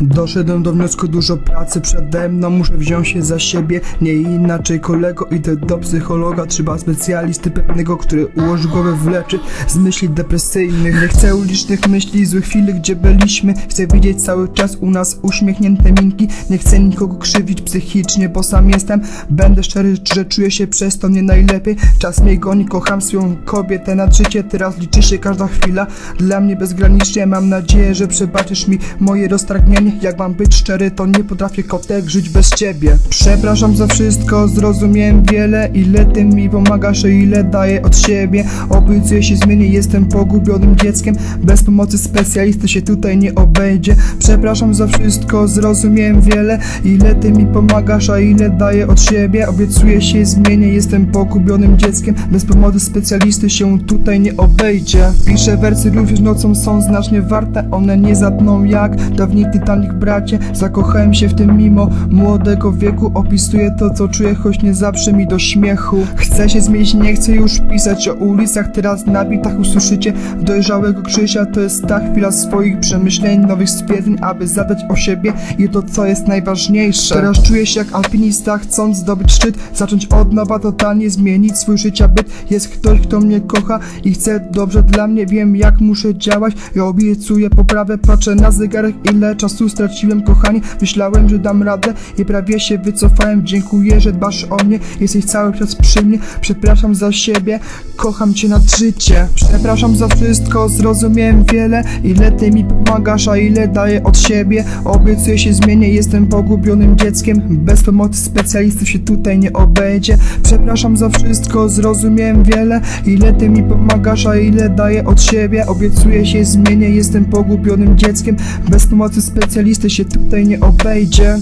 Doszedłem do wniosku, dużo pracy przede mną Muszę wziąć się za siebie, nie inaczej kolego Idę do psychologa, trzeba specjalisty pewnego Który ułoży głowę wleczy z myśli depresyjnych. Nie chcę ulicznych myśli, złych chwili, gdzie byliśmy. Chcę widzieć cały czas u nas uśmiechnięte minki Nie chcę nikogo krzywić psychicznie, bo sam jestem. Będę szczery, że czuję się przez to nie najlepiej. Czas mnie goni, kocham swoją kobietę nad życie. Teraz liczy się każda chwila. Dla mnie bezgranicznie mam nadzieję, że przebaczysz mi moje roztargnienie Jak mam być szczery, to nie potrafię kotek żyć bez ciebie. Przepraszam za wszystko, zrozumiałem wiele Ile ty mi pomagasz, ile daję od siebie. Obiecuję się zmienię, jestem pogubionym dzieckiem. Bez pomocy specjalisty się tutaj nie obejdzie. Przepraszam za wszystko, zrozumiałem wiele Ile ty mi pomagasz, a ile daję od siebie. Obiecuję się zmienię, jestem pogubionym dzieckiem. Bez pomocy specjalisty się tutaj nie obejdzie. Piszę wersy również nocą są znacznie warte One nie zatną jak dawniej Bracie. Zakochałem się w tym mimo młodego wieku. Opisuję to co czuję, choć nie zawsze mi do śmiechu. Chcę się zmienić, nie chcę już pisać o ulicach. Teraz na bitach usłyszycie dojrzałego Krzysia. To jest ta chwila swoich przemyśleń, nowych stwierdzeń Aby zadać o siebie i to co jest najważniejsze. Teraz czuję się jak alpinista, chcąc zdobyć szczyt Zacząć od nowa, totalnie zmienić swój życia byt. Jest ktoś, kto mnie kocha i chce dobrze dla mnie. Wiem jak muszę działać, ja obiecuję poprawę Patrzę na zegarek, ile czasu straciłem kochanie Myślałem, że dam radę i prawie się wycofałem. Dziękuję, że dbasz o mnie, jesteś cały czas przy mnie. Przepraszam za siebie, kocham cię nad życie. Przepraszam za wszystko, zrozumiałem wiele. Ile ty mi pomagasz, a ile daję od siebie. Obiecuję się zmienię, jestem pogubionym dzieckiem. Bez pomocy specjalistów się tutaj nie obejdzie. Przepraszam za wszystko, zrozumiałem wiele. Ile ty mi pomagasz, a ile daję od siebie. Obiecuję się zmienię, jestem pogubionym dzieckiem. Bez pomocy specjalisty się tutaj nie obejdzie